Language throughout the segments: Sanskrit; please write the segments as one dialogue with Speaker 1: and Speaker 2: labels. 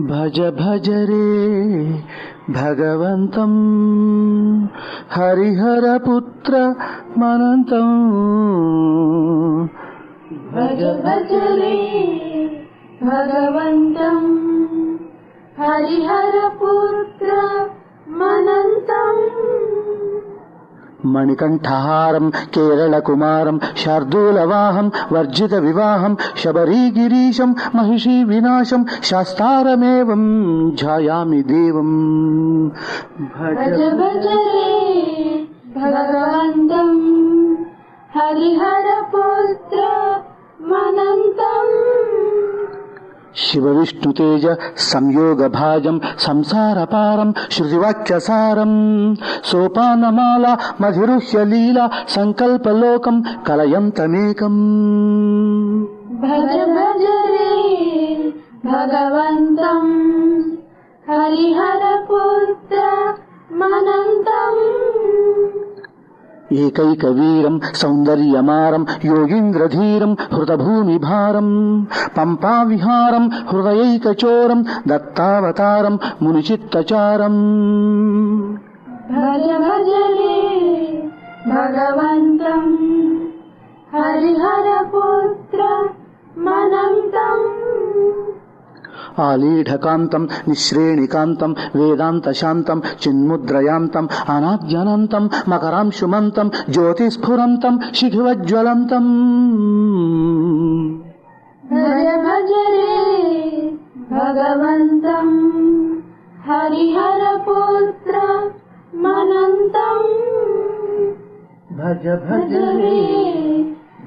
Speaker 1: भज भजरे भगवन्तं। हरिहर पुत्र मनन्तं। भज रे
Speaker 2: भगवन्तम् हरिहरपुत्र मनन्त।
Speaker 1: मणिकण्ठहारम् केरल कुमारम् शार्दूलवाहम् वर्जित विवाहम् शबरीगिरीशम् महिषीविनाशम् शास्तारमेवम् శివ విష్ణు తేజ సంయోగ భాజం సంసారపారం శృతివాక్యసారం సోపానమాల మధిరుహ్య లీల సంకల్పలోకం కలయంతమేకం
Speaker 2: భజ భజ రే భగవంతం హరిహరపుత్ర మనంతం
Speaker 1: एकैकवीरम् सौन्दर्यमारम् योगीन्द्रधीरम् हृदभूमिभारम् पम्पाविहारम् हृदयैकचोरम् दत्तावतारम् मुनिचित्तचारम्।
Speaker 2: भज भजे भगवन्तम्
Speaker 1: आलीढकान्तं निःश्रेणिकान्तं वेदान्तशान्तं चिन्मुद्रयान्तम् अनाद्यनन्तं मकरांशुमन्तं ज्योतिस्फुरन्तं शिखिवज्ज्वलन्तम्
Speaker 2: भगवन्तम् हरिहरपुत्र मनन्तम्
Speaker 1: भज भज रे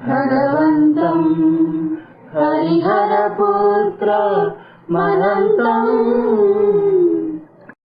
Speaker 1: भगवन्तम् हरिहरपुत्र
Speaker 2: 满灯。